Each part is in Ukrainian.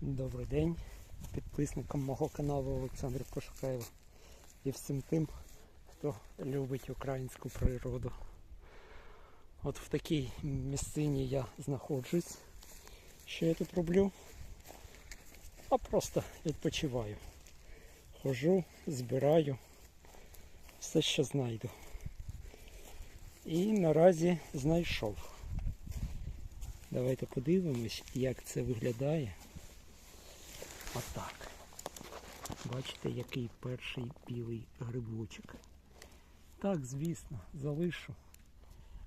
Добрий день підписникам мого каналу Олександр Пошукаєва і всім тим, хто любить українську природу. От в такій місцині я знаходжусь. Що я тут роблю? А просто відпочиваю. Хожу, збираю все, що знайду. І наразі знайшов. Давайте подивимось, як це виглядає. Отак. Бачите, який перший білий грибочок. Так, звісно, залишу.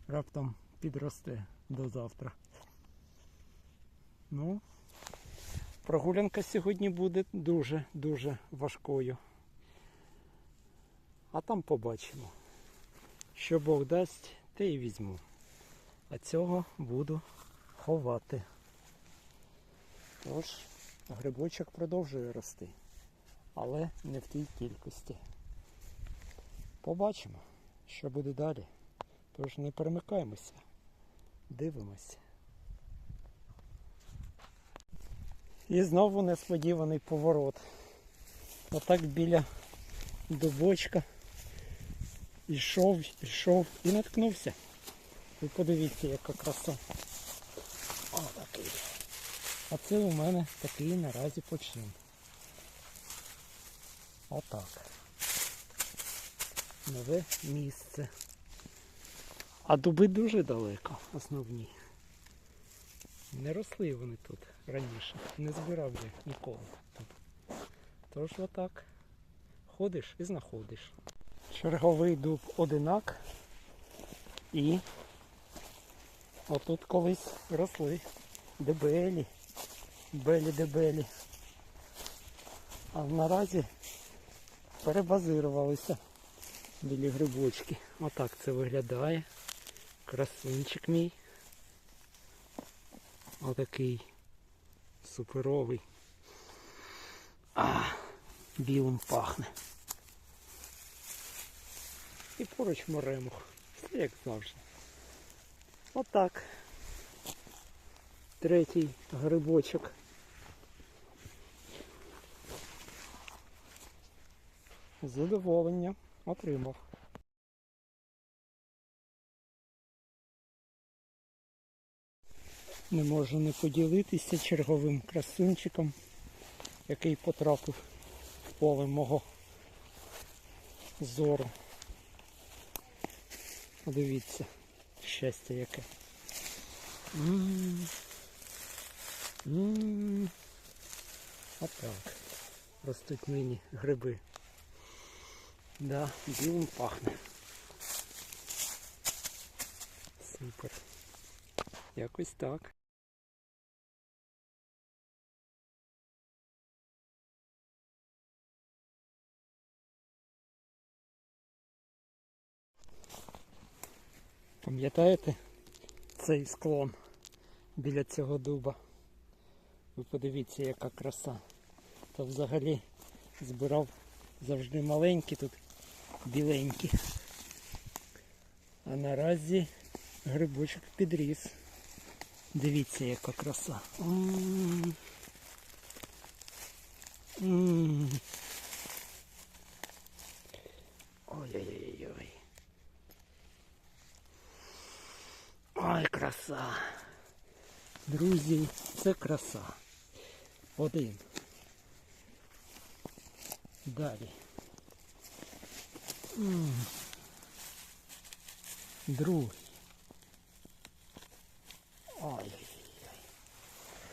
Раптом підросте до завтра. Ну, прогулянка сьогодні буде дуже-дуже важкою. А там побачимо. Що Бог дасть, те і візьму. А цього буду ховати. Тож, грибочок продовжує рости, але не в тій кількості. Побачимо, що буде далі. Тож не перемикаємося, дивимося. І знову несподіваний поворот. Отак біля дубочка йшов, йшов і наткнувся. Ви подивіться, яка краса. А це у мене такий наразі почин. Отак. Нове місце. А дуби дуже далеко, основні. Не росли вони тут раніше. Не збирав я ніколи тут. Тож отак. Ходиш і знаходиш. Черговий дуб одинак. І отут колись росли дебелі. Белі-дебелі. А наразі перебазирувалися білі грибочки. Отак це виглядає. Красунчик мій. Отакий суперовий. А, білим пахне. І поруч моремух. Все як завжди. Отак. Третій грибочок. Задоволення отримав. Не можу не поділитися черговим красунчиком, який потрапив в поле мого зору. Подивіться, щастя яке. Отак. Ростуть нині гриби. Да, білим пахне. Супер. Якось так. Пам'ятаєте цей склон біля цього дуба? Ви подивіться, яка краса. Та взагалі збирав завжди маленькі тут біленькі. А наразі грибочок підріс. Дивіться, яка краса. Ой-ой-ой. Ой, краса. Друзі, це краса. Один. Далі. Другий. Ой-ой-ой.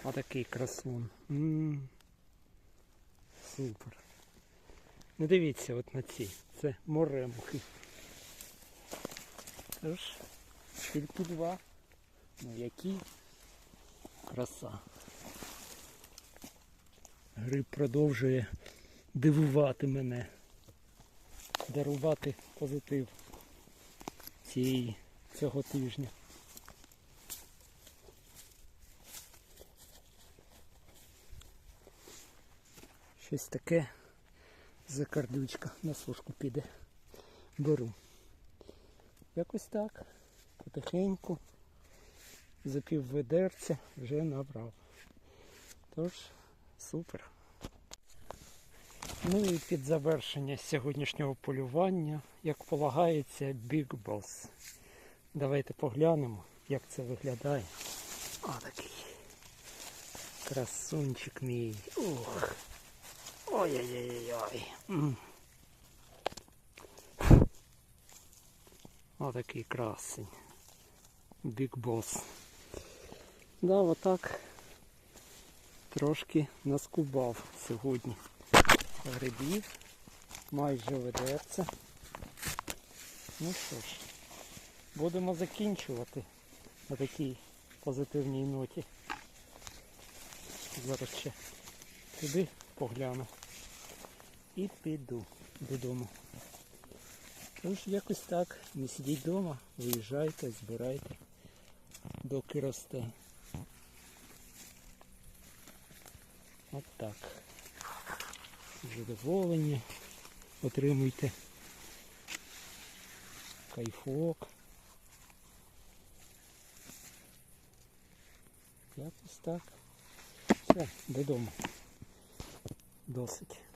Отакий красун. Супер. Не дивіться от на ці. Це моремухи. Тож, тільки два. Ну які краса. Гриб продовжує дивувати мене, дарувати позитив цієї, цього тижня. Щось таке закардючка на сушку піде. Беру. Якось так. Потихеньку за півведерця вже набрав. Тож Супер. Ну і під завершення сьогоднішнього полювання, як полагається, Big Boss. Давайте поглянемо, як це виглядає. О, такий. Красунчик мій. Ух. Ой-ой-ой-ой. Отакий красень. Big Boss. Да, отак трошки наскубав сьогодні грибів. Майже ведеться. Ну що ж, будемо закінчувати на такій позитивній ноті. Зараз ще туди погляну і піду додому. Тож якось так, не сидіть вдома, виїжджайте, збирайте, доки росте. От так. Задоволені, отримуйте кайфок. Якось так. Все, додому. Досить.